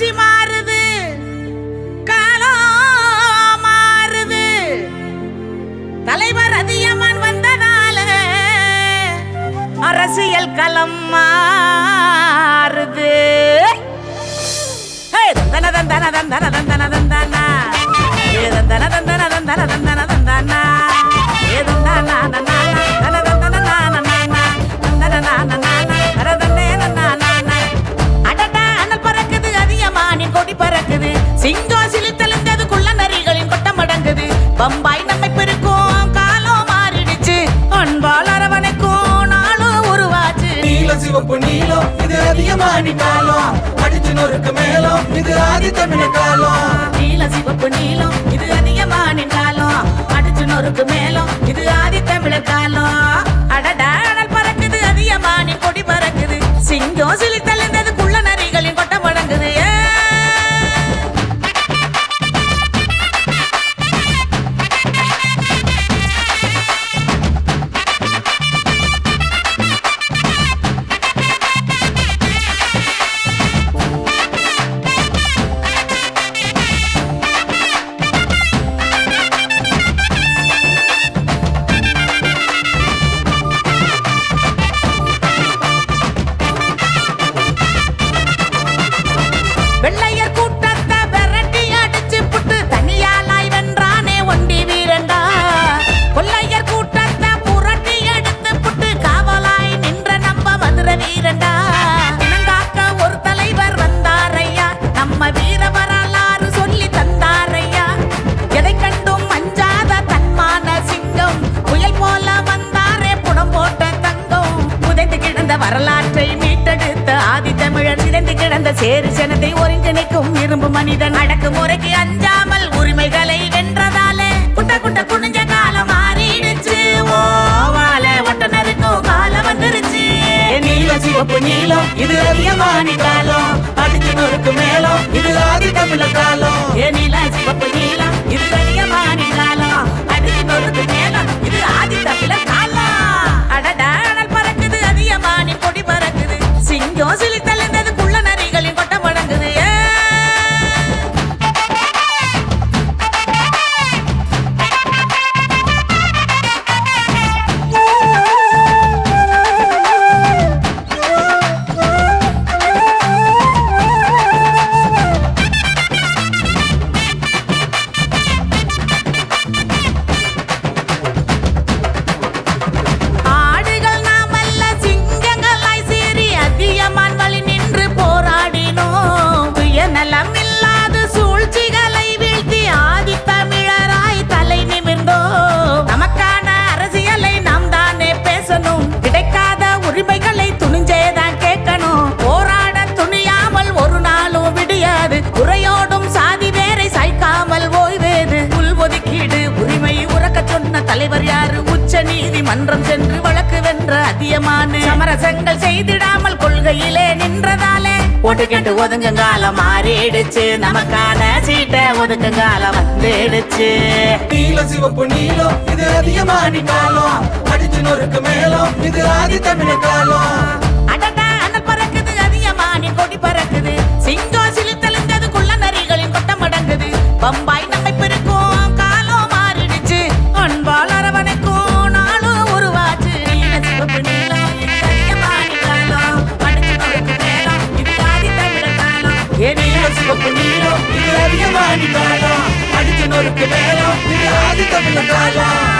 ஆட்சி மாறுது. காலம் மாறுது. தலைவர் அதியமான் வந்ததால அரசியல் களம் மாறுது. ஹே, தந்தன தந்தன தந்தன தந்தன தந்தானா. ஏ தந்தன தந்தன தந்தன இது அதிகமானி அடிச்சு நொறுக்கு மேலும். இது ஆதி தமிழ காலம். நீல சிவப்பு நீளம் இது அதிகமானிட்டாலும் அடிச்சு நொறுக்கு மேலும். இது ஆதி தமிழர் காலம். வரலாற்றை மீட்டெடுத்த ஆதி தமிழர் சிதைந்து கிடந்த சேரு சனத்தை ஒருங்கிணைக்கும் இரும்பு மனிதன் அடக்குமுறைக்கு அஞ்சாமல் உரிமைகளை வென்றதாலே குட்ட குட்ட குனிஞ்ச காலம் மாறிடுச்சு. ஓவால ஒட்டனருக்கும் காலம் வந்துருச்சு. நீல சிவப்பு நீலம் இது அதிகமானி காலம் அடிச்சு நொறுக்கு மேலும் இது ஆதி தமிழ காலம். தலைவர் யாரு? உச்ச நீதிமன்றம் சென்று வழக்கு வென்ற அதியமான. சமரசங்கள் செய்திடாமல் கொள்கையிலே நின்றதாலே. ஓட்டு கேட்டு ஒதுங்க காலம் மாறிடுச்சு. நமக்கான சீட்டை ஒதுங்க காலம் வந்துடுச்சு. நீல சிவப்பு நீலம் இது அதிகமானி காலம். அடிச்சு நொறுக்கு மேலம் இது ஆதி தமிழ காலம். அடடா அனல் பறக்குது அதியமானின் கொடி பறக்குது. சிங்கம் சிலித்தெழுந்தது குள்ள நரிகளின் கொட்டம் அடங்குது பம்பாய் நம்மை பெருக்கும். நீலம் இது காலம் அடிச்சு நொறுக்கு வேலம் இது ஆதி தமிழ் காலம்